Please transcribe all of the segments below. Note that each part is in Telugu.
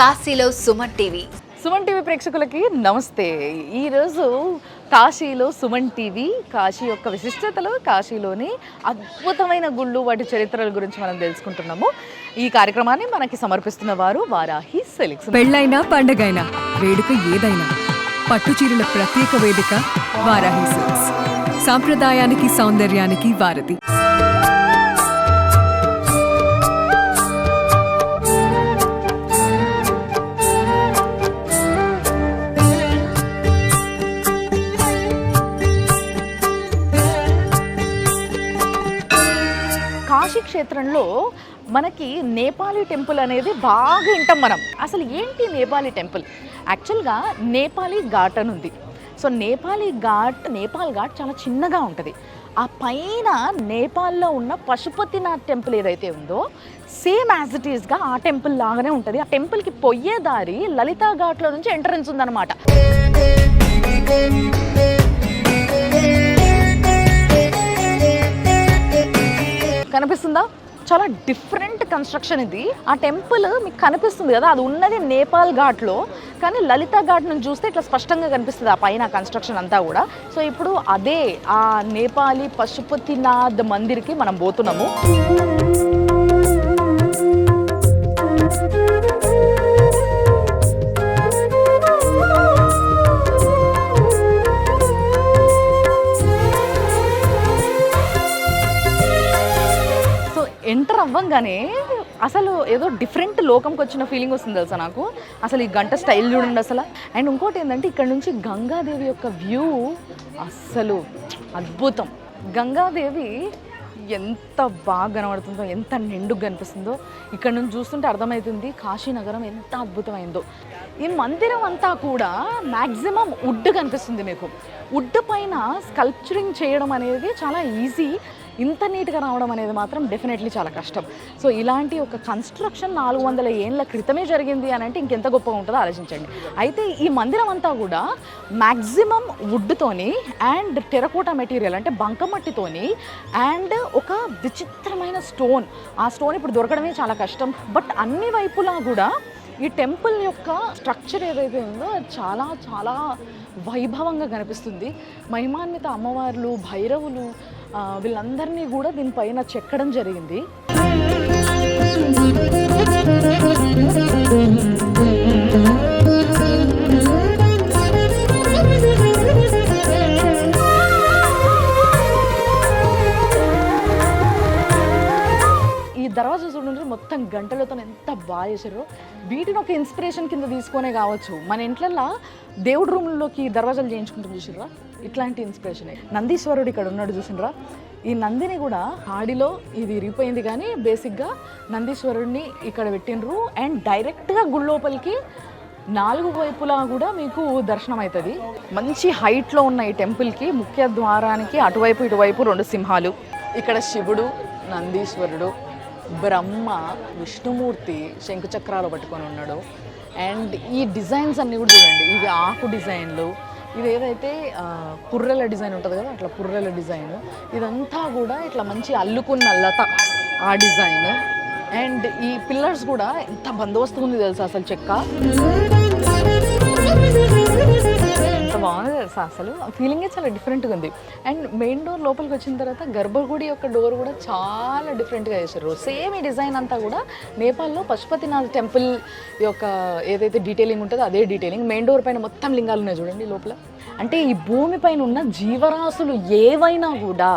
కాశీలో సుమన్ టీవీ. సుమన్ టీవీ ప్రేక్షకులకి నమస్తే. ఈరోజు కాశీలో సుమన్ టీవీ కాశీ యొక్క విశిష్టతలు కాశీలోని అద్భుతమైన గుళ్ళు వాటి చరిత్రల గురించి మనం తెలుసుకుంటున్నాము. ఈ కార్యక్రమాన్ని మనకి సమర్పిస్తున్న వారు వారాహి సెలిక్స్. పెళ్ళైనా పండగైనా వేడుక ఏదైనా పట్టు చీరల ప్రత్యేక వేదిక వారాహి సిల్క్స్. సాంప్రదాయానికి సౌందర్యానికి వారధి. కాశీ క్షేత్రంలో మనకి నేపాలీ టెంపుల్ అనేది బాగా వింటాం మనం. అసలు ఏంటి నేపాలీ టెంపుల్? యాక్చువల్గా నేపాలీ ఘాట్ అని ఉంది. సో నేపాలీ ఘాట్ నేపాల్ ఘాట్ చాలా చిన్నగా ఉంటుంది. ఆ పైన నేపాల్లో ఉన్న పశుపతినాథ్ టెంపుల్ ఏదైతే ఉందో సేమ్ యాజ్ ఇట్ ఈస్గా ఆ టెంపుల్ లాగానే ఉంటుంది. ఆ టెంపుల్కి పోయే దారి లలితా ఘాట్లో నుంచి ఎంట్రన్స్ ఉందన్నమాట. చాలా డిఫరెంట్ కన్స్ట్రక్షన్ ఇది. ఆ టెంపుల్ మీకు కనిపిస్తుంది కదా అది ఉన్నది నేపాల్ ఘాట్లో కానీ లలిత ఘాట్ నుంచి చూస్తే ఇట్లా స్పష్టంగా కనిపిస్తుంది ఆ పైన కన్స్ట్రక్షన్ అంతా కూడా. సో ఇప్పుడు అదే ఆ నేపాలీ పశుపతినాథ్ మందిర్కి మనం పోతున్నాము. ఎంటర్ అవ్వంగానే అసలు ఏదో డిఫరెంట్ లోకంకి వచ్చిన ఫీలింగ్ వస్తుంది తెలుసా నాకు. అసలు ఈ గంట స్టైల్ చూడండి అసలు. అండ్ ఇంకోటి ఏంటంటే ఇక్కడ నుంచి గంగాదేవి యొక్క వ్యూ అస్సలు అద్భుతం. గంగాదేవి ఎంత బాగా కనబడుతుందో ఎంత నిండుగా కనిపిస్తుందో ఇక్కడ నుంచి చూస్తుంటే అర్థమవుతుంది కాశీనగరం ఎంత అద్భుతమైందో. ఈ మందిరం అంతా కూడా మ్యాక్సిమం వుడ్ కనిపిస్తుంది మీకు. వుడ్ పైన స్కల్ప్చరింగ్ చేయడం అనేది చాలా ఈజీ ఇంత నీట్గా రావడం అనేది మాత్రం డెఫినెట్లీ చాలా కష్టం. సో ఇలాంటి ఒక కన్స్ట్రక్షన్ నాలుగు వందల ఏళ్ళ క్రితమే జరిగింది అని అంటే ఇంకెంత గొప్పగా ఉంటుందో ఆలోచించండి. అయితే ఈ మందిరం అంతా కూడా మ్యాక్సిమం వుడ్తోని అండ్ టెరకోటా మెటీరియల్ అంటే బంకమట్టితోని అండ్ ఒక విచిత్రమైన స్టోన్ ఆ స్టోన్ ఇప్పుడు దొరకడమే చాలా కష్టం. బట్ అన్ని వైపులా కూడా ఈ టెంపుల్ యొక్క స్ట్రక్చర్ ఏదైతే ఉందో అది చాలా చాలా వైభవంగా కనిపిస్తుంది. మహిమాన్విత అమ్మవార్లు భైరవులు వీళ్ళందరినీ కూడా దీనిపైన చెక్కడం జరిగింది. బాగా వీటిని ఒక ఇన్స్పిరేషన్ కింద తీసుకొనే కావచ్చు. మన ఇంట్లల్లో దేవుడి రూమ్లోకి దర్వాజాలు చేయించుకుంటాం చూసిర్రా? ఇట్లాంటి ఇన్స్పిరేషన్. నందీశ్వరుడు ఇక్కడ ఉన్నాడు చూసినరా ఈ నందిని కూడా ఆడిలో ఇది ఇరిగిపోయింది కానీ బేసిక్గా నందీశ్వరుడిని ఇక్కడ పెట్టినరు అండ్ డైరెక్ట్గా గుళ్ళోపలికి నాలుగు వైపులా కూడా మీకు దర్శనం అవుతుంది మంచి హైట్లో ఉన్న ఈ టెంపుల్కి ముఖ్య ద్వారానికి అటువైపు ఇటువైపు రెండు సింహాలు. ఇక్కడ శివుడు నందీశ్వరుడు బ్రహ్మ విష్ణుమూర్తి శంకుచక్రాలు పట్టుకొని ఉన్నాడు. అండ్ ఈ డిజైన్స్ అన్నీ కూడా చూడండి. ఇవి ఆకు డిజైన్లు ఇది ఏదైతే పుర్రెల డిజైన్ ఉంటుంది కదా అట్లా పుర్రెల డిజైన్. ఇదంతా కూడా ఇట్లా మంచి అల్లుకున్న లత ఆ డిజైన్. అండ్ ఈ పిల్లర్స్ కూడా ఎంత బందోబస్తు ఉంది తెలుసా అసలు చెక్క? ఎంత బాగుంది తెలుసా? అసలు ఫీలింగే చాలా డిఫరెంట్గా ఉంది. అండ్ మెయిన్ డోర్ లోపలికి వచ్చిన తర్వాత గర్భగుడి యొక్క డోర్ కూడా చాలా డిఫరెంట్గా చేశారు. సేమ్ ఈ డిజైన్ అంతా కూడా నేపాల్లో పశుపతినాథ్ టెంపుల్ యొక్క ఏదైతే డీటెయిలింగ్ ఉంటుందో అదే డీటెయిలింగ్ మెయిన్ డోర్ పైన మొత్తం లింగాలు ఉన్నాయి చూడండి లోపల. అంటే ఈ భూమి పైన ఉన్న జీవరాశులు ఏవైనా కూడా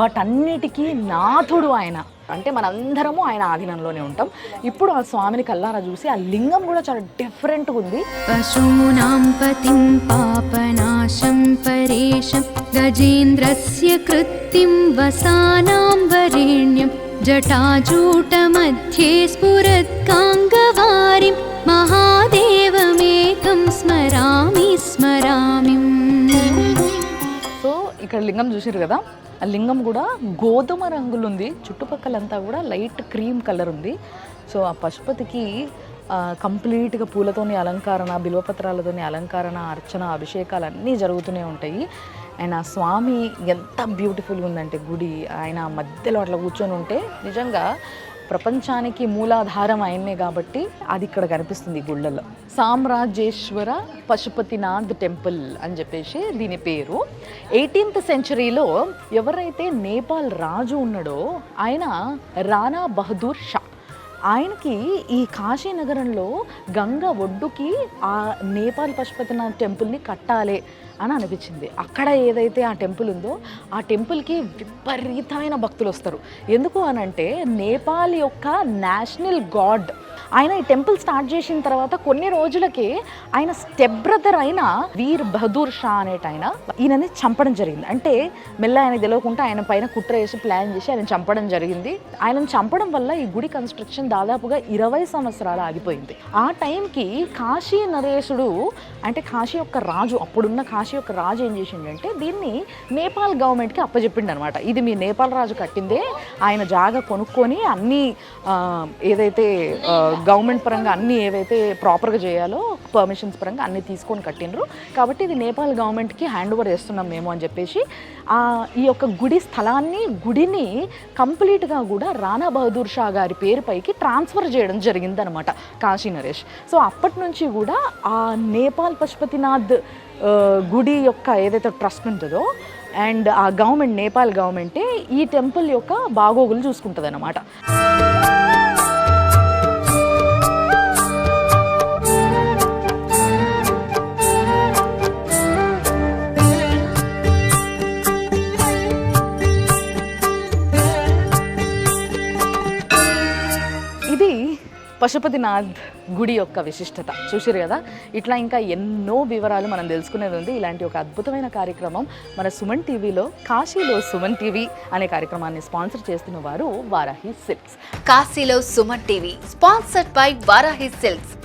వాటన్నిటికీ నాథుడు ఆయన. అంటే మనందరము ఆయన ఆధీనంలోనే ఉంటాం. ఇప్పుడు ఆ స్వామిని కల్లారా చూసి ఆ లింగం కూడా చాలా డిఫరెంట్ ఉంది. పశూనాం పతిం పాపనాశం పరేశం గజేంద్రస్య కృత్తిం వసానాం వరేణ్యం జటాజూట మధ్యే స్ఫురత్కాంగవారిం మహాదేవమేకం స్మరామి స్మరామి. సో ఇక్కడ లింగం చూసారు కదా? ఆ లింగం కూడా గోధుమ రంగులు ఉంది చుట్టుపక్కలంతా కూడా లైట్ క్రీమ్ కలర్ ఉంది సో ఆ పశుపతికి కంప్లీట్గా పూలతోని అలంకరణ బిల్వపత్రాలతోని అలంకరణ అర్చన అభిషేకాలు అన్నీ జరుగుతూనే ఉంటాయి. అండ్ ఆ స్వామి ఎంత బ్యూటిఫుల్గా ఉందంటే గుడి. ఆయన మధ్యలో అట్లా కూర్చొని ఉంటే నిజంగా ప్రపంచానికి మూలాధారం ఆయన్నే కాబట్టి అది ఇక్కడ కనిపిస్తుంది గుళ్ళలో. గుళ్ళల్లో సామ్రాజ్యేశ్వర పశుపతినాథ్ టెంపుల్ అని చెప్పేసి దీని పేరు. ఎయిటీన్త్ సెంచరీలో ఎవరైతే నేపాల్ రాజు ఉన్నాడో ఆయన రాణా బహదూర్ షా. ఆయనకి ఈ కాశీ నగరంలో గంగ ఒడ్డుకి ఆ నేపాల్ పశుపతినాథ్ టెంపుల్ని కట్టాలి. అని అనిపించింది అక్కడ ఏదైతే ఆ టెంపుల్ ఉందో ఆ టెంపుల్కి విపరీతమైన భక్తులు వస్తారు. ఎందుకు అని అంటే నేపాల్ యొక్క నేషనల్ గాడ్ ఆయన ఈ టెంపుల్ స్టార్ట్ చేసిన తర్వాత కొన్ని రోజులకి ఆయన స్టెప్ బ్రదర్ అయిన వీర్ బహదూర్ షా అనేట ఆయన ఈయనని చంపడం జరిగింది. అంటే మెల్ల ఆయన తెలియకుండా ఆయన పైన కుట్ర వేసి ప్లాన్ చేసి ఆయన చంపడం జరిగింది. ఆయనను చంపడం వల్ల ఈ గుడి కన్స్ట్రక్షన్ దాదాపుగా ఇరవై సంవత్సరాలు ఆగిపోయింది. ఆ టైంకి కాశీ నరేశుడు అంటే కాశీ యొక్క రాజు అప్పుడున్న కాశీ యొక్క రాజు ఏం చేసిండంటే దీన్ని నేపాల్ గవర్నమెంట్కి అప్పచెప్పిండు అనమాట ఇది మీ నేపాల్ రాజు కట్టిందే ఆయన జాగా కొనుక్కొని అన్ని ఏదైతే గవర్నమెంట్ పరంగా అన్ని ఏవైతే ప్రాపర్గా చేయాలో పర్మిషన్స్ పరంగా అన్ని తీసుకొని కట్టిండ్రు. కాబట్టి ఇది నేపాల్ గవర్నమెంట్కి హ్యాండ్ ఓవర్ చేస్తున్నాం మేము అని చెప్పేసి ఈ యొక్క గుడి స్థలాన్ని గుడిని కంప్లీట్గా కూడా రాణా బహదూర్ షా గారి పేరుపైకి ట్రాన్స్ఫర్ చేయడం జరిగిందనమాట కాశీ నరేష్. సో అప్పటి నుంచి కూడా ఆ నేపాల్ పశుపతినాథ్ గుడి యొక్క ఏదైతే ట్రస్ట్ ఉంటుందో అండ్ ఆ గవర్నమెంట్ నేపాల్ గవర్నమెంటే ఈ టెంపుల్ యొక్క బాగోగులు చూసుకుంటుంది అన్నమాట ఇది పశుపతినాథ్ గుడి యొక్క విశిష్టత. చూసారు కదా? ఇట్లా ఇంకా ఎన్నో వివరాలు మనం తెలుసుకునేది ఉంది. ఇలాంటి ఒక అద్భుతమైన కార్యక్రమం మన సుమన్ టీవీలో కాశీలో సుమన్ టీవీ అనే కార్యక్రమాన్ని స్పాన్సర్ చేస్తున్న వారు వారాహి సిల్క్స్. కాశీలో Suman TV sponsored by Varahi silks.